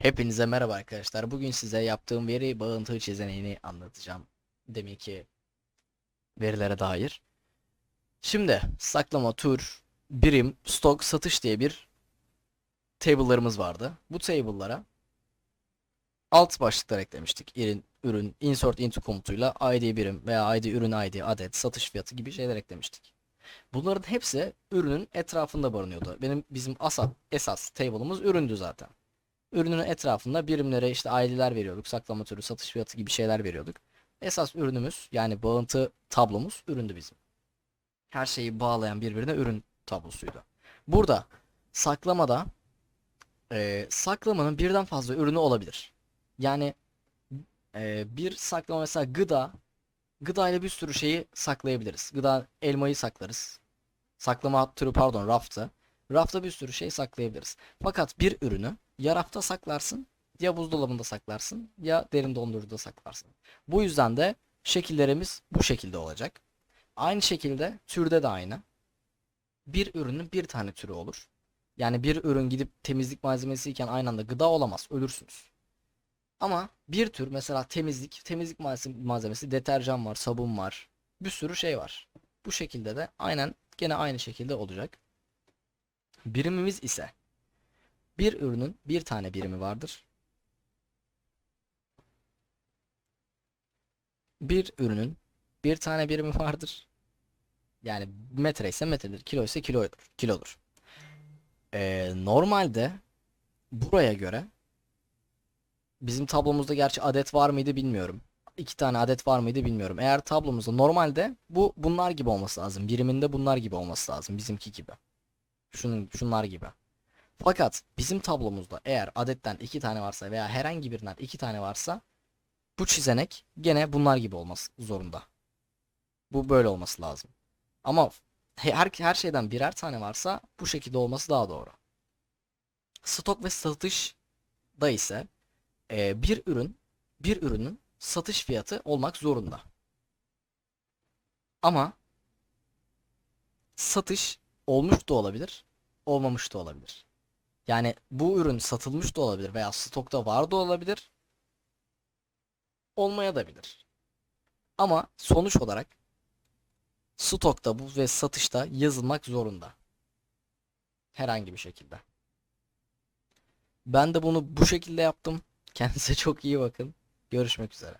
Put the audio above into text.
Hepinize merhaba arkadaşlar. Bugün size yaptığım veri bağıntı çizeneğini anlatacağım. Demek ki verilere dair. Şimdi saklama, tür, birim, stok, satış diye bir table'larımız vardı. Bu table'lara alt başlıklar eklemiştik. Ürün, ürün, insert into komutuyla ID birim veya ID ürün ID, adet, satış fiyatı gibi şeyler eklemiştik. Bunların hepsi ürünün etrafında barınıyordu. Benim bizim asas, esas table'ımız üründü zaten ürünün etrafında birimlere işte ID'ler veriyorduk. Saklama türü, satış fiyatı gibi şeyler veriyorduk. Esas ürünümüz yani bağıntı tablomuz üründü bizim. Her şeyi bağlayan birbirine ürün tablosuydu. Burada saklamada e, saklamanın birden fazla ürünü olabilir. Yani e, bir saklama mesela gıda gıda ile bir sürü şeyi saklayabiliriz. Gıda elmayı saklarız. Saklama türü pardon rafta. Rafta bir sürü şey saklayabiliriz. Fakat bir ürünü ya rafta saklarsın ya buzdolabında saklarsın ya derin dondurucuda saklarsın. Bu yüzden de şekillerimiz bu şekilde olacak. Aynı şekilde türde de aynı. Bir ürünün bir tane türü olur. Yani bir ürün gidip temizlik malzemesiyken aynı anda gıda olamaz. Ölürsünüz. Ama bir tür mesela temizlik, temizlik malzem- malzemesi, deterjan var, sabun var. Bir sürü şey var. Bu şekilde de aynen gene aynı şekilde olacak. Birimimiz ise bir ürünün bir tane birimi vardır. Bir ürünün bir tane birimi vardır. Yani metre ise metredir, kilo ise kilodur, kilodur. Ee, normalde buraya göre bizim tablomuzda gerçi adet var mıydı bilmiyorum. İki tane adet var mıydı bilmiyorum. Eğer tablomuzda normalde bu bunlar gibi olması lazım. Biriminde bunlar gibi olması lazım. Bizimki gibi. Şunun, şunlar gibi. Fakat bizim tablomuzda eğer adetten iki tane varsa veya herhangi birinden iki tane varsa bu çizenek gene bunlar gibi olması zorunda. Bu böyle olması lazım. Ama he- her, her şeyden birer tane varsa bu şekilde olması daha doğru. Stok ve satış da ise e, bir ürün bir ürünün satış fiyatı olmak zorunda. Ama satış olmuş da olabilir, olmamış da olabilir. Yani bu ürün satılmış da olabilir veya stokta var da olabilir. Olmaya da bilir. Ama sonuç olarak stokta bu ve satışta yazılmak zorunda. Herhangi bir şekilde. Ben de bunu bu şekilde yaptım. Kendinize çok iyi bakın. Görüşmek üzere.